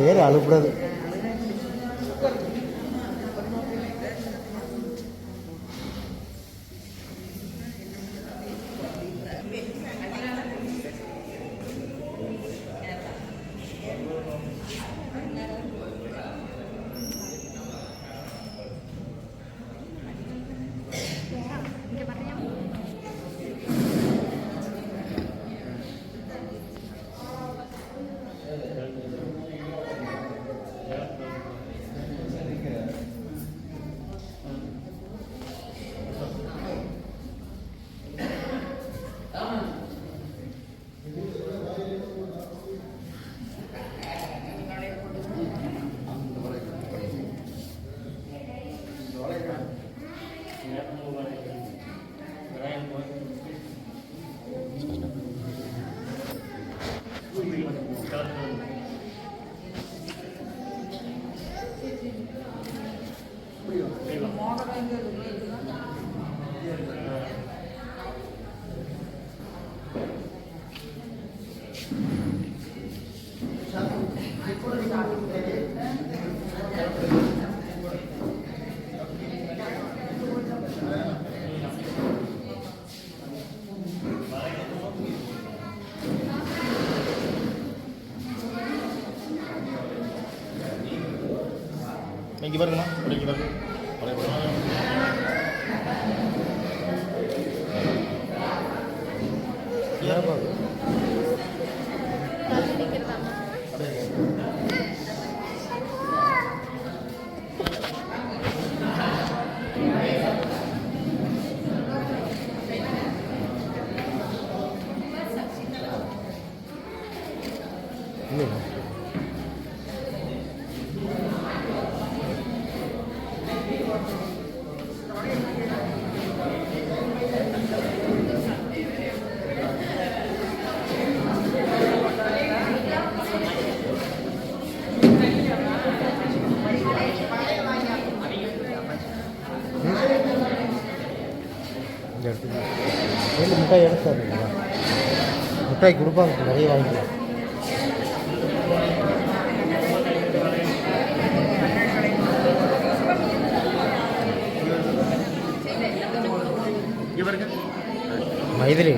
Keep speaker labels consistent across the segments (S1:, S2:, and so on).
S1: பேர் அழுப்புறது
S2: இங்கே பாருங்கம்மா இங்கே பாருங்க.
S1: இந்த இடத்துக்கு ஏழு மிட்டாய் எடுத்தாருங்களா மிட்டாய் கொடுப்பாங்க நிறைய வாங்கிக்கலாம்
S2: இங்கே பாருங்க
S1: மைதிலி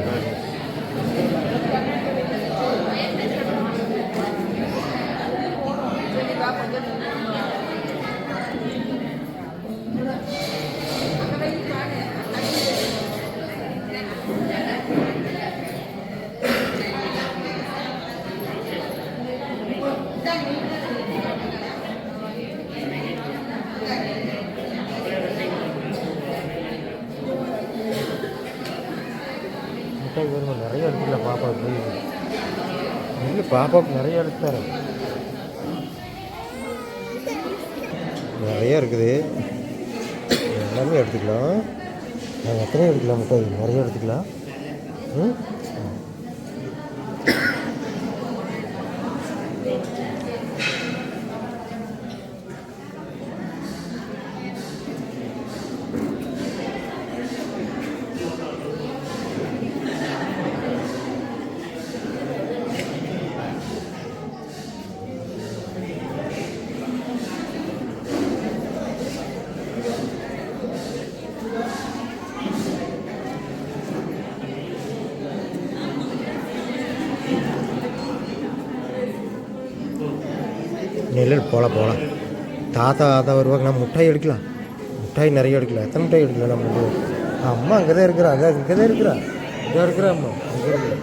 S1: இல்லை பாப்பாவுக்கு நிறைய எடுத்தார் நிறையா இருக்குது. எல்லாமே எடுத்துக்கலாம். நாங்கள் எத்தனை எடுக்கலாம் முட்டை. நிறைய எடுத்துக்கலாம். ம்? தாத்தா தாத்தா வருவாங்க. நம்ம மிட்டாய் எடுக்கலாம் மிட்டாய் நிறைய எடுக்கலாம் எத்தனை மிட்டாய் எடுக்கலாம் நம்ம அம்மா அங்கே தான் இருக்கிறா. அங்கே இங்கே தான் இருக்கிறா. இங்கே இருக்கிறா அம்மா. அங்கே இருக்கிறா.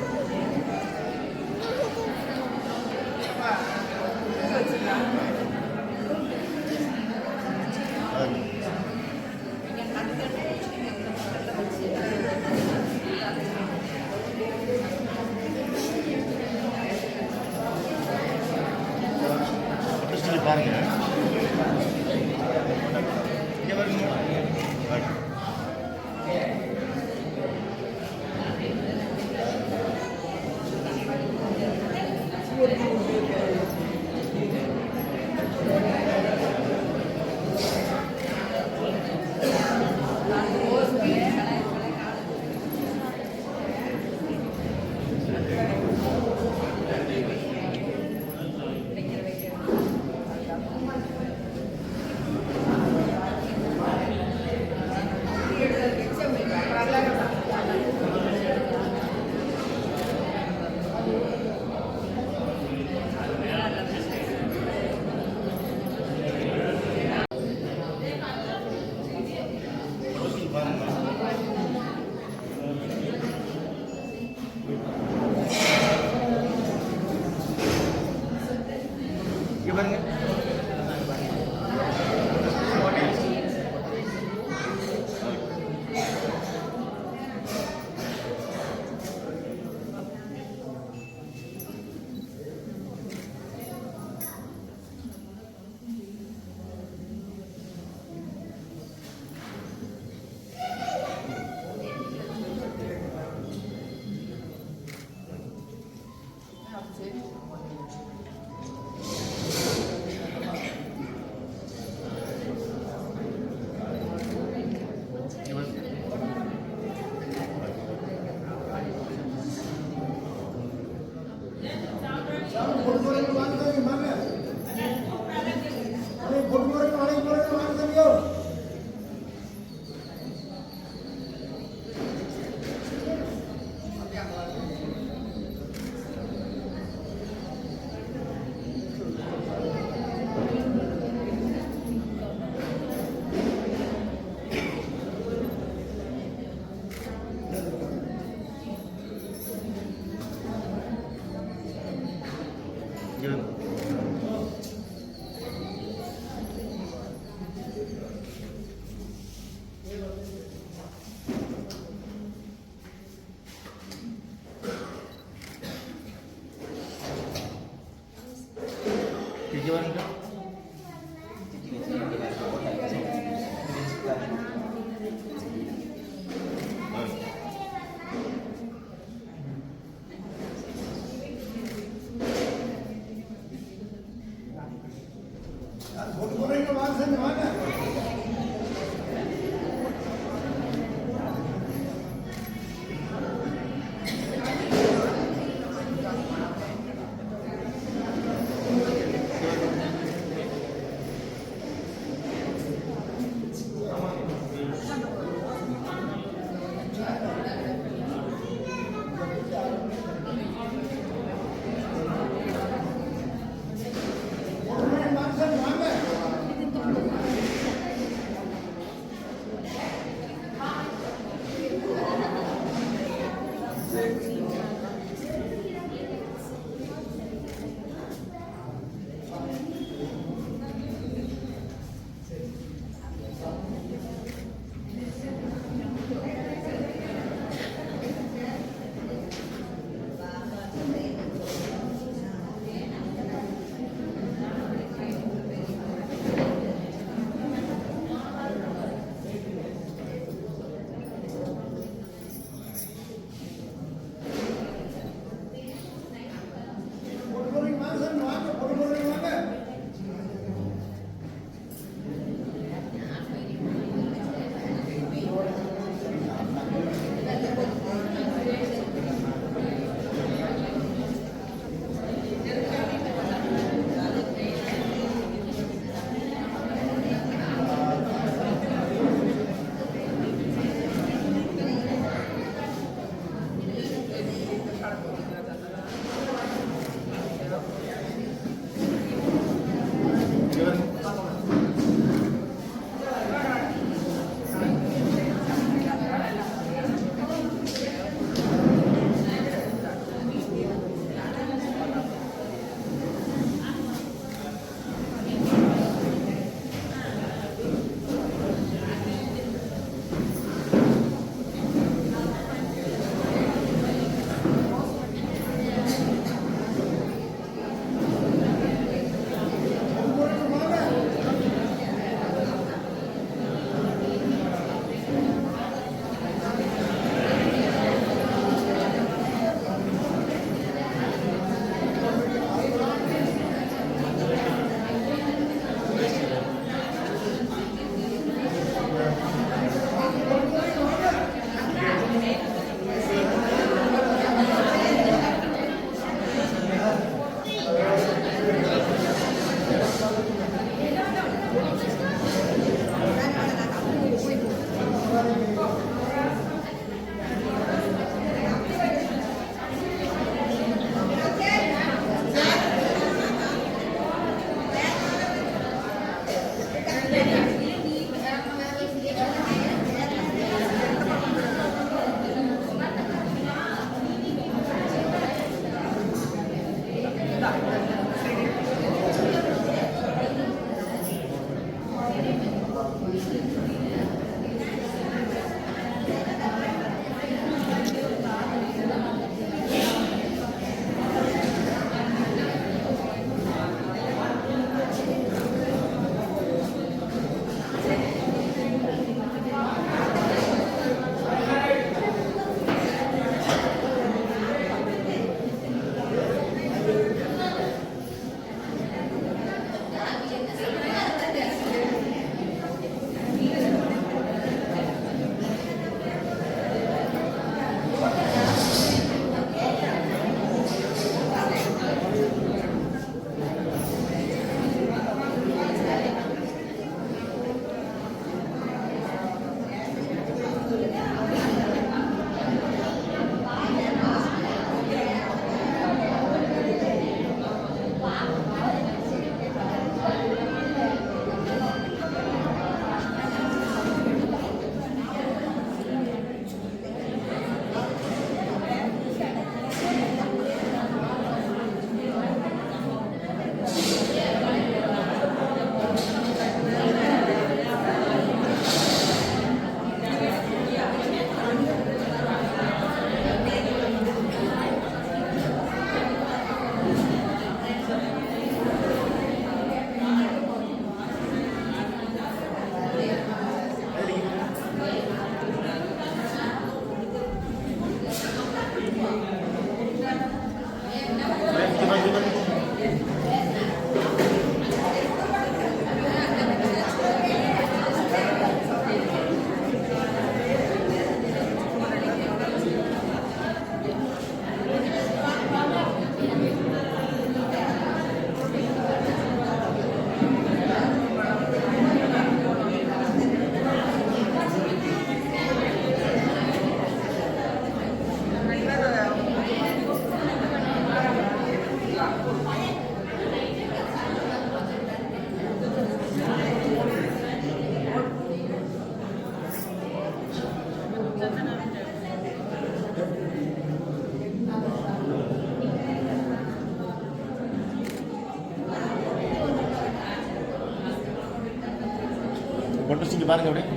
S2: டாக்டர் இங்கே பாருங்க அப்படியே.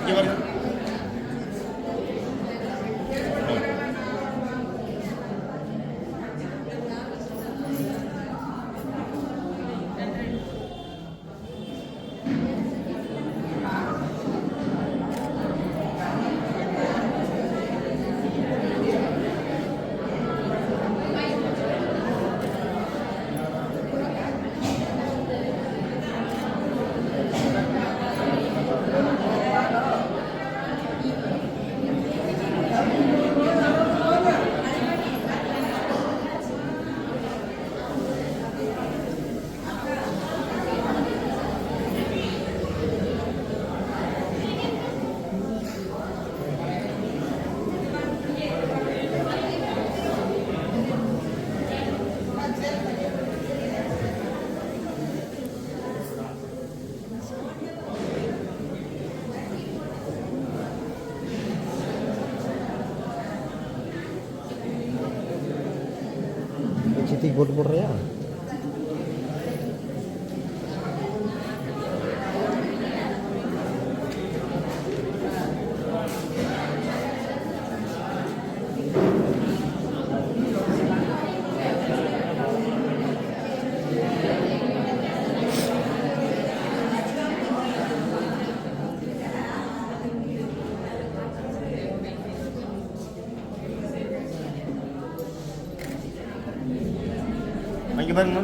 S2: இங்கே பாருங்க.
S1: போட்டு போடுறியா
S2: இங்கே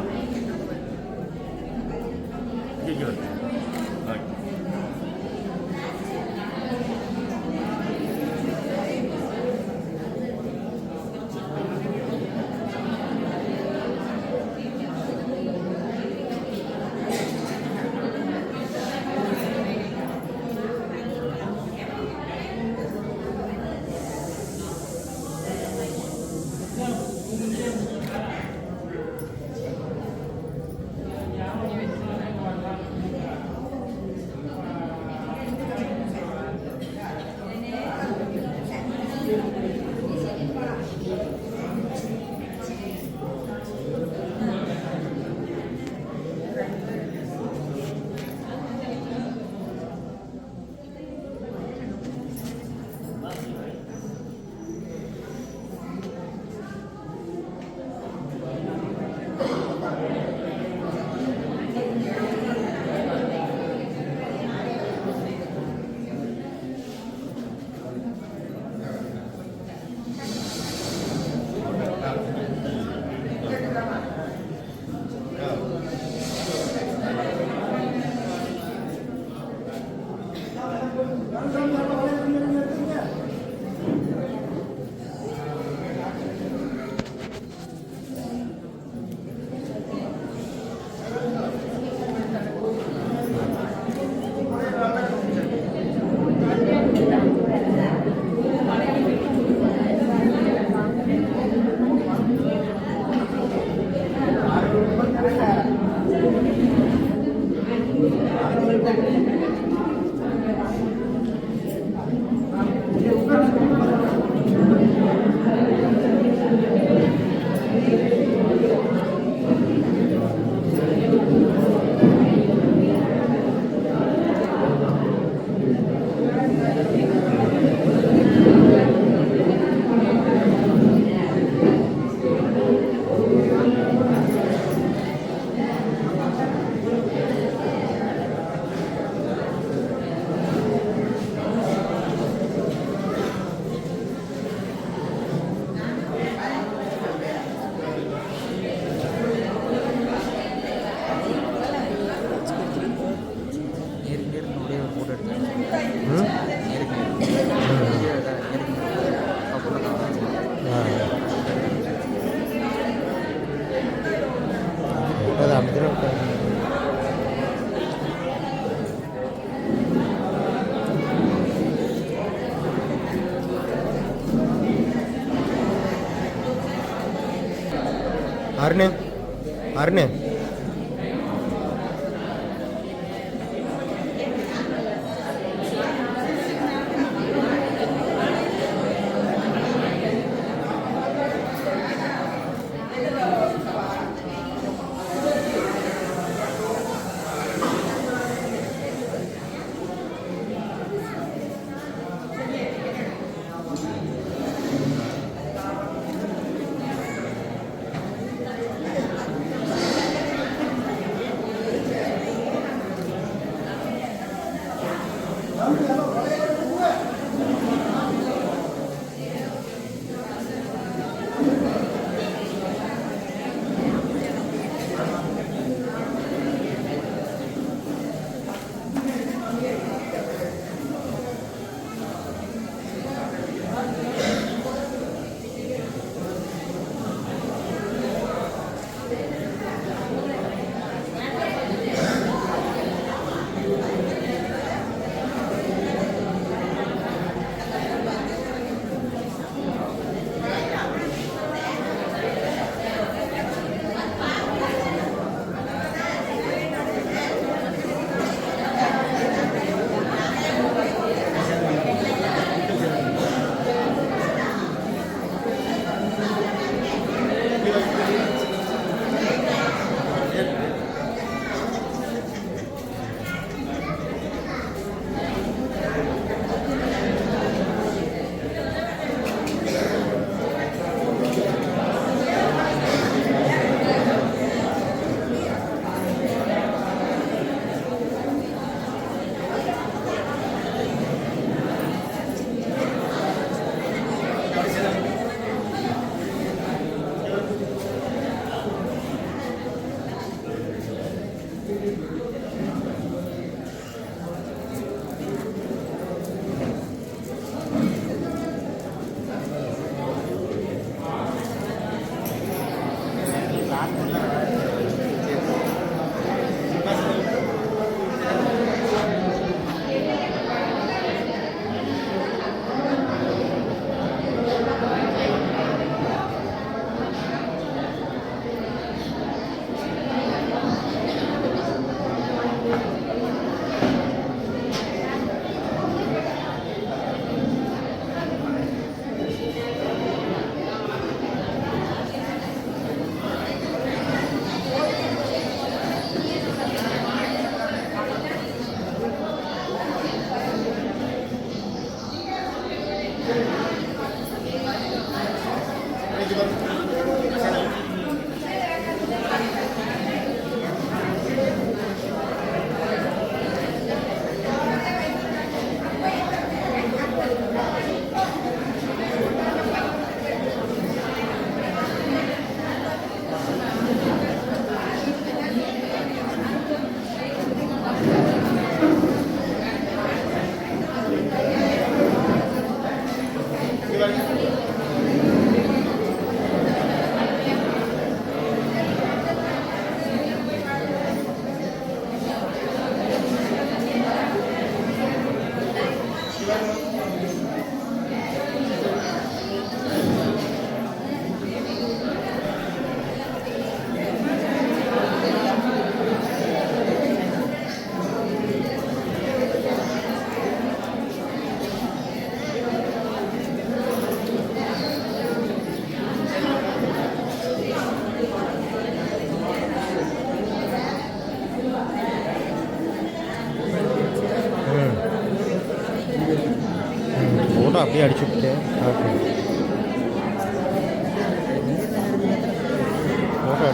S2: हरने हरने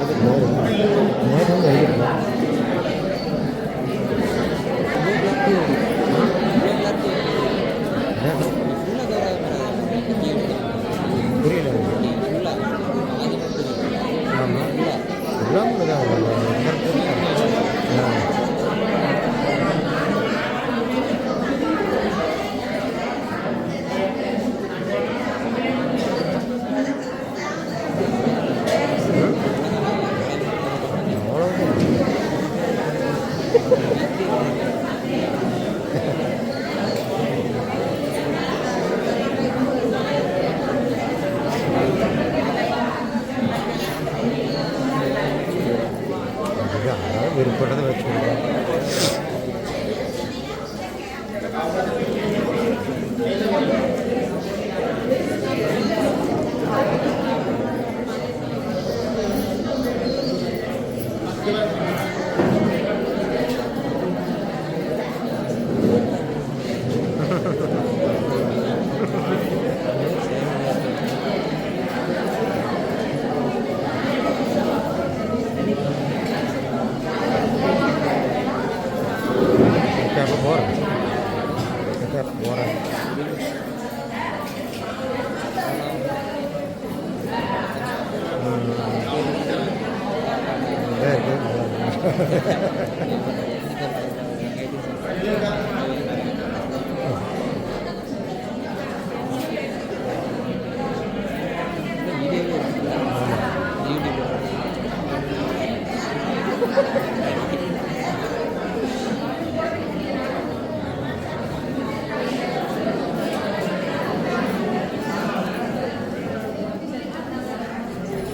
S2: Good morning.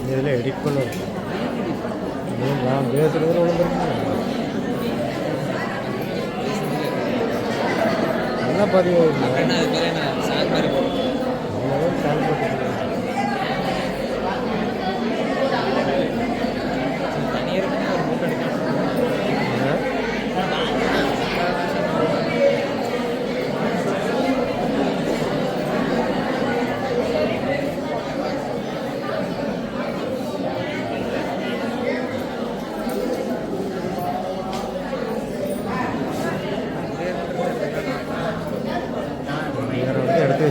S2: இதில் எடிட் பண்ணுவோம் நான் பேசுகிறது விழுந்துருக்கேன் நல்லா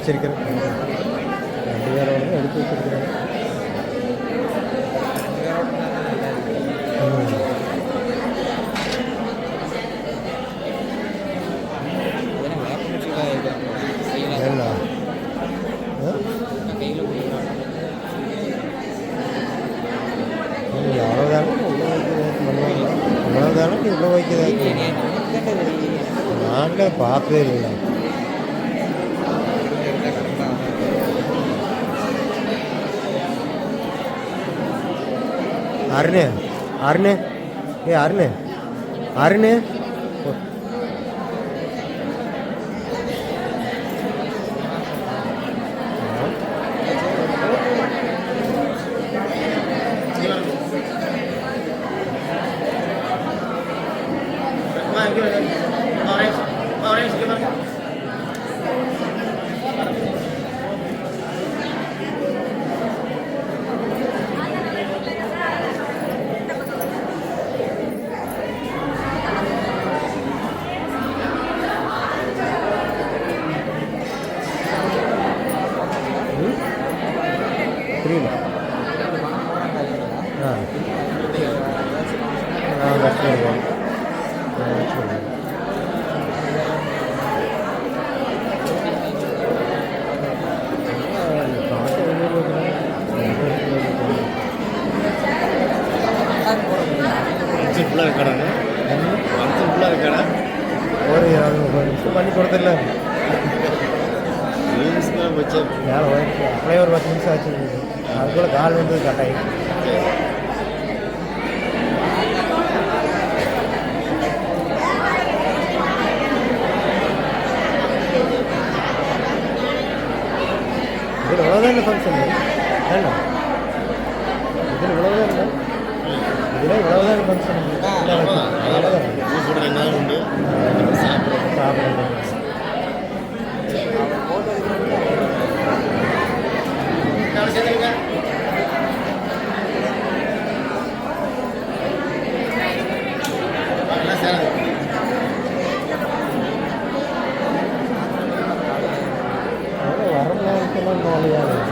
S2: வச்சுருக்கிறேன். ரெண்டு பேரோட எடுத்து வச்சுருக்கிறேன் இவ்வளோ வைக்கிறதா நாங்களே பார்த்ததே இல்லை அருண் அருண் ஏ அருண் அருண். நேரம் போச்சு.
S1: நேரம் போயிடுச்சு அப்படியே ஒரு பத்து நிமிஷம் ஆச்சு. அதுக்குள்ளே கால் வந்து கட்டாயிடுச்சு இதில்
S2: வரலாற்றுலாம் நாளையாக